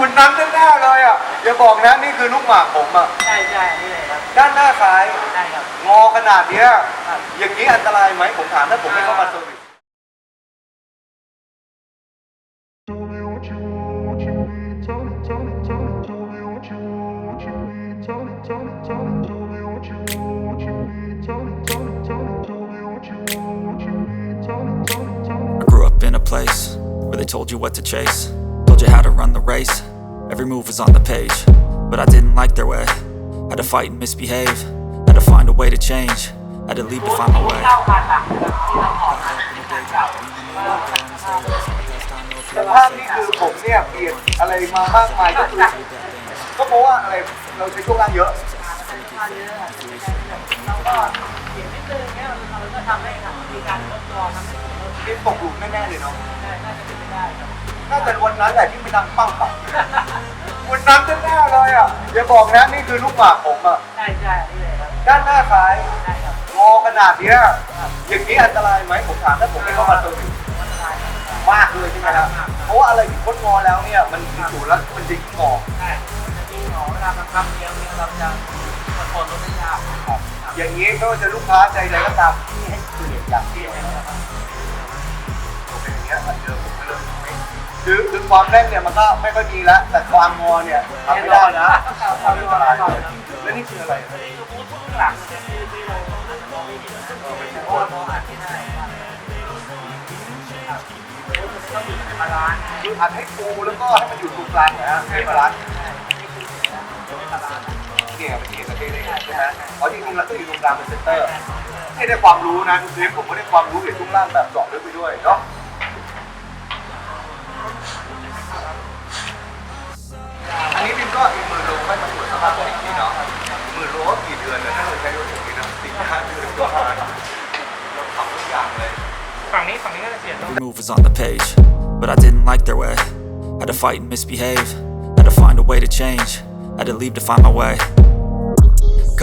คุณนั้นแน่ๆเลยอะ อย่าบอกนะนี่คือลูกหมากผมอะ ใช่ใช่นี่เลยครับด้านหน้าซ้าย ใช่ครับ งอขนาดเนี้ย ครับ อย่างนี้อันตรายไหมผมถามถ้าผมไม่เข้ามาเซอร์วิส Tell me what you want, what you need. Tell me, tell me, tell me, tell me what you want, what you need. Tell me, tell me, tell me, tell me what you want, what you need. Tell me, tell me, tell me, tell me what you want, what you need. Tell me, tell me, tell me. I grew up in a place where they told you what to chase, told you how to run the race. Every move was on the page, but I didn't like their way. Had to fight and misbehave, had to find a way to change, had to leave to find my way. เก้าพันหลังนะครับที่เราออกมาเป็นเก่าว่าเราพัฒนาเลย สภาพนี่คือผมเนี่ยเปลี่ยนอะไรมามากมายก็คือก็เพราะว่าอะไรเราใช้ช่วงล่างเยอะ มาเยอะเราก็เปลี่ยนนิดนึงเนี่ยเราก็ทำให้มีการลดตัวทำให้ผมลด นี่ตกหลุมแน่ๆเลยเนาะ ได้น่าจะเป็นไปได้ครับ น่าจะวันนั้นแหละที่ไม่ดังปั้งปังวันนั้นแน่ๆเลยอะอย่าบอกนะนี่คือลูกหมากผมอะใช่ใช่นี่เลยครับด้านหน้าซ้ายใช่ครับงอขนาดเนี้ยอย่างนี้อันตรายไหมผมถามถ้าผมไม่เข้ามาเซอร์วิสมันตายครับมากเลยใช่ไหมครับเพราะว่าอะไรที่พ้นงอแล้วเนี่ยมันมีสูตรแล้วมันจะยิ่งงอใช่มันจะมีหมอเวลาบังคับเลี้ยงเนี่ยเราจะคอนโทรลรถได้ยากครับอย่างนี้ก็จะลูกค้าใจใดก็ตามที่ให้เปลี่ยนอย่างเดียวนะครับเป็นอย่างเงี้ยมันเจอผมก็เลยไม่ คือคือความแน่นเนี่ยมันก็ไม่ค่อยดีแล้ว แต่ความงอเนี่ยทำไม่ได้นะทำไม่ได้แล้วนี่คืออะไรหลังเนี่ยคือที่เราอาจจะมองไม่เห็นเพราะว่าเราอาจจะได้ครับต้องอยู่ในบาลานซ์คืออัดให้ฟูแล้วก็ให้มันอยู่ตรงกลางนะฮะให้บาลานซ์เนี่ยมันเห็นประเทศได้ใช่ไหมเพราะจริงๆเราต้องอยู่ตรงกลางเป็นเซนเตอร์ให้ได้ความรู้นะทุกทีผมก็ได้ความรู้เกี่ยวกับช่วงล่างแบบเจาะลึกไปด้วยเนาะ อันนี้บินก็อีกหมื่นโลไม่มาตรวจสภาพอีกทีเนาะหมื่นโลก็กี่เดือนเลยถ้าเราใช้รถอย่างนี้นะสี่ห้าเดือนก็มาเราทำทุกอย่างเลย ฝั่งนี้ฝั่งนี้ก็จะเปลี่ยน Every move was on the page, but I didn't like their way. Had to fight and misbehave, had to find a way to change, had to leave to find my way.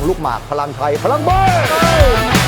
ลังลูกหมากพลังไทยพลังเบอร์